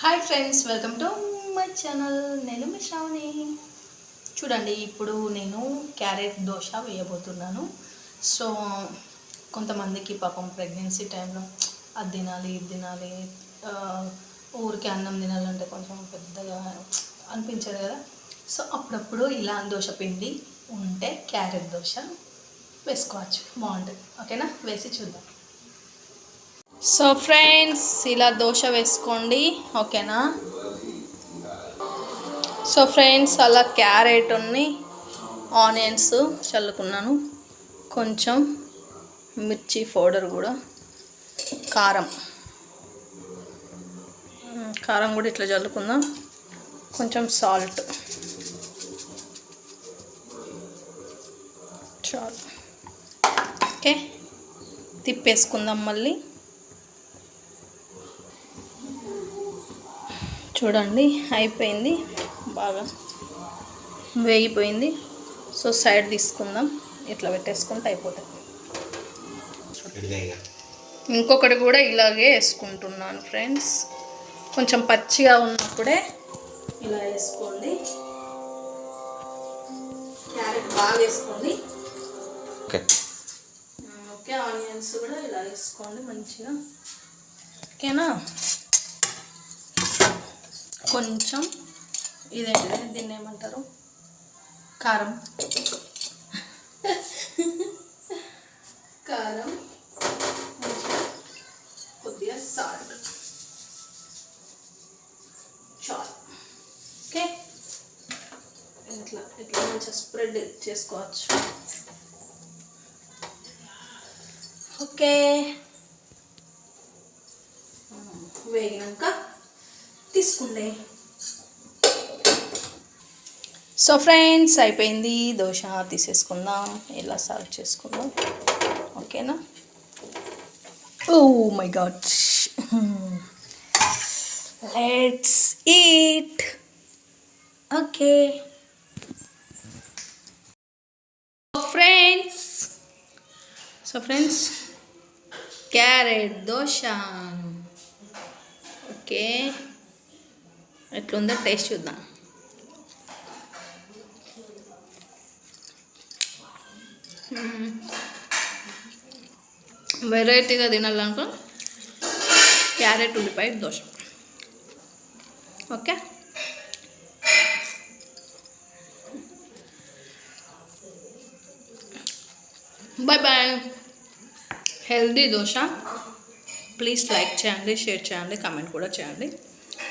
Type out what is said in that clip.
Hi friends welcome to my channel నేను మీ శ్రావణి. చూడండి ఇప్పుడు నేను క్యారెట్ దోశ వేయబోతున్నాను. సో కొంతమందికి పాపం ప్రెగ్నెన్సీ టైంలో అది తినాలి ఇది తినాలి ఊరికే అన్నం తినాలంటే కొంచెం పెద్దగా అనిపించదు కదా. సో అప్పుడప్పుడు ఇలా దోశ పిండి ఉంటే క్యారెట్ దోశ వేసుకోవచ్చు. బాగుంటుంది. ఓకేనా? వేసి చూద్దాం. సో ఫ్రెండ్స్ ఇలా దోశ వేసుకోండి ఓకేనా? సో ఫ్రెండ్స్ అలా క్యారెట్ ఉన్ని ఆనియన్స్ చల్లుకున్నాను. కొంచెం మిర్చి పౌడర్ కూడా కారం. కారం కూడా ఇట్లా చల్లుకుందాం. కొంచెం సాల్ట్. చాలు. ఓకే? తిప్పేసుకుందాం మళ్ళీ. చూడండి అయిపోయింది. బాగా వేగిపోయింది. సో సైడ్ తీసుకుందాం. ఇట్లా పెట్టేసుకుంటే అయిపోతుంది ఇంకొకటి కూడా ఇలాగే వేసుకుంటున్నాను ఫ్రెండ్స్. కొంచెం పచ్చిగా ఉన్నప్పుడే ఇలా వేసుకోండి. క్యారెట్ బాగా వేసుకోండి. ఓకే. ఓకే ఆనియన్స్ కూడా ఇలా వేసుకోండి మంచిగా. ఓకేనా? కొంచెం ఇదేంటిది? దీన్ని ఏమంటారు? కారం. కారం కొద్దిగా సాల్ట్. చాలు. ఓకే? ఇట్లా ఇట్లా మంచిగా స్ప్రెడ్ చేసుకోవచ్చు. ఓకే. వేగినాక తీసుకుండే సో ఫ్రెండ్స్ అయిపోయింది. దోశ తీసేసుకుందాం. ఇలా సర్వ్ చేసుకుందాం? ఓకేనా ఓ my god let's eat okay friends so friends carrot dosa okay ఎట్లుందో టేస్ట్ చూద్దాం. వెరైటీగా తినాలనుకో క్యారెట్ ఉల్లిపాయ dosa. Okay? Bye bye healthy dosa. Please like చేయండి షేర్ చేయండి కమెంట్ కూడా చేయండి.